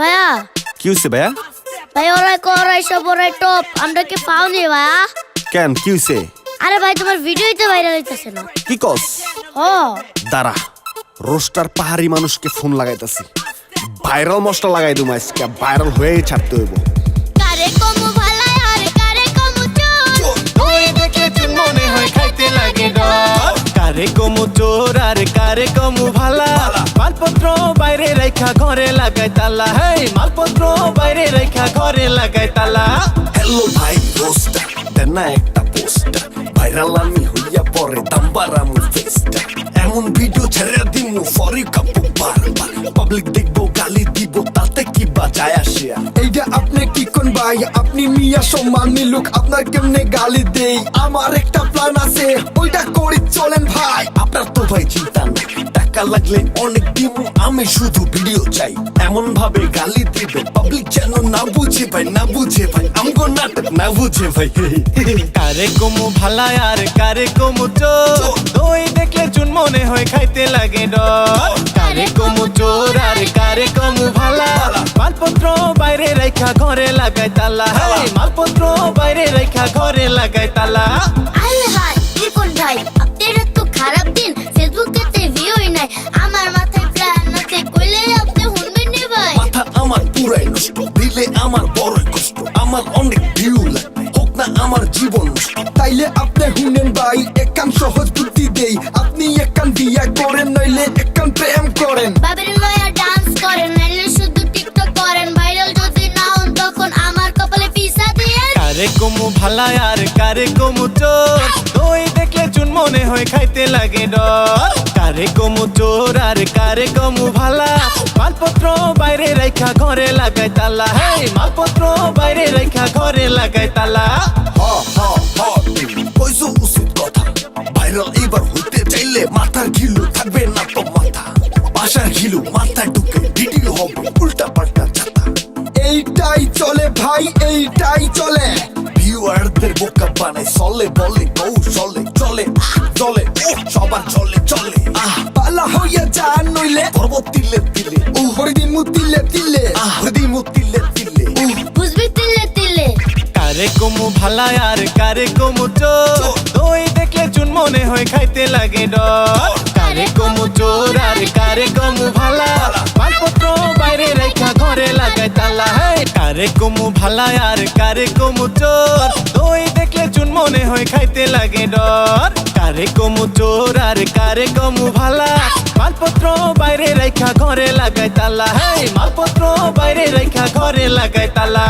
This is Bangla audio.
ভাইয়া? কি হয়েছে ভাইয়া? ভাই ওরাই করাই সব ওরাই টপ আমরা কি পাওনি ভাইয়া? কেন কি হয়েছে আরে ভাই তোমার ভিডিওই তো ভাইরাল হইতেছে না। কি কস? ও দাঁড়া রোস্টার পাহাড়ি মানুষকে ফোন লাগাইতাছি। ভাইরাল মশলা লাগাই দুম আজকে ভাইরাল হয়েই ছাড়তে হইব। কারে কমু ভালাই আর কারে কমু চোর? ওই চুন মনে হয় খাইতে লাগে ডর। কারে কমু চোর আর কারে কমু ভালা। মালপত্র বাইরে রাখা ঘরে লাগাই তালা। হেই মালপত্র বাইরে রাখা ঘরে লাগাই তালা। হ্যালো ভাই রোস্টার দেন না একটা পোস্টার ভাইরাল আমি হইয়া পরে দাম্বারামু ফেস্টা এমন ভিডিও ছেড়ে দিমু ফরি কাপু বারবার। পাবলিক দেখব গালি দিব তাতে কি বাজায় আসে? এইটা আপনি কি কোন ভাই? আপনি মিয়া সম্মান মিলুক আপনার কেমনে গালি দেই? আমার একটা প্ল্যান আছে ওইটা করি চলেন ভাই। আপনার তো ভাই চিন্তা নেই টাকা লাগলে অনেক দিব আমি শুধু ভিডিও চাই। এমন ভাবে গালি দিবে। পাবলিক যেন না বুঝে ভাই না বুঝে ভাই আমগো নাটক না বুঝে ভাই কারে কমু ভালা আর কারে কমু চোর? ওই দেখলে চুন মনে হয় খাইতে লাগে ডর। কারে কমু চোর আর কারে কমু ভালা? মালপত্র বাইরে রাখা ঘরে লাগাই তালা। মালপত্র বাইরে রাখা ঘরে লাগাই তালা। আমার বড় কষ্ট আমার অনেক ভিউ লাগবে। হোক না আমার জীবন তাইলে আপনি শুনেন ভাই একান সহজ বুদ্ধি দেই। আপনি একান বিয়া করেন নইলে একান প্রেম করেন। বাবের ডান্স করেন নাইলে শুধু টিকটক করেন। ভাইরাল যদি না হন তখন আমার কপালে পিসা দিয়ে কারে কমু ভালা আর কারে কমু চোর? ওই দেখলে চুন মনে হয় খাইতে লাগে ডর। কারে কমু চোর আর কারে কমু ভালা? মালপত্র বাইরে রাখা ঘরে লাগাই তালা। হেই, মালপত্র বাইরে রাখা ঘরে লাগাই তালা। এবার হইতে চাইলে মাথার ঘিলু থাকবে না তো মাথা। বাসার ঘিলু ঢুকে হবে উল্টা পাল্টা ছাতা। এইটাই চলে ভাই, এইটাই চলে। ভিউয়ারদের বোকা বানায়, চলে বলে, বউ চলে চলে সবার চলে চলে। আহ, পালা হইয়া যান নইলে ও হরিদিন মুতিলে তিলে আহ হৃদিমু তিলে তিলে ও বুঝবি তিলে তিলে কারে কমু ভালা আর কারে কমু চোর? ওই দেখলে চুন মনে হয় খাইতে লাগে ডর। কারে কমু চোর আর কারে কমু ভালা? মালপত্র বাইরে রাখা ঘরে লাগাই তালা। হেই। কারে কমু ভালা আর কারে কমু চোর? ওই দেখলে চুন মনে হয় খাইতে লাগে ডর। কারে কমু চোর আর কারে কমু ভালা? মালপত্র বাইরে রাখা ঘরে লাগাই তালা। মালপত্র বাইরে রাখা ঘরে লাগাই তালা।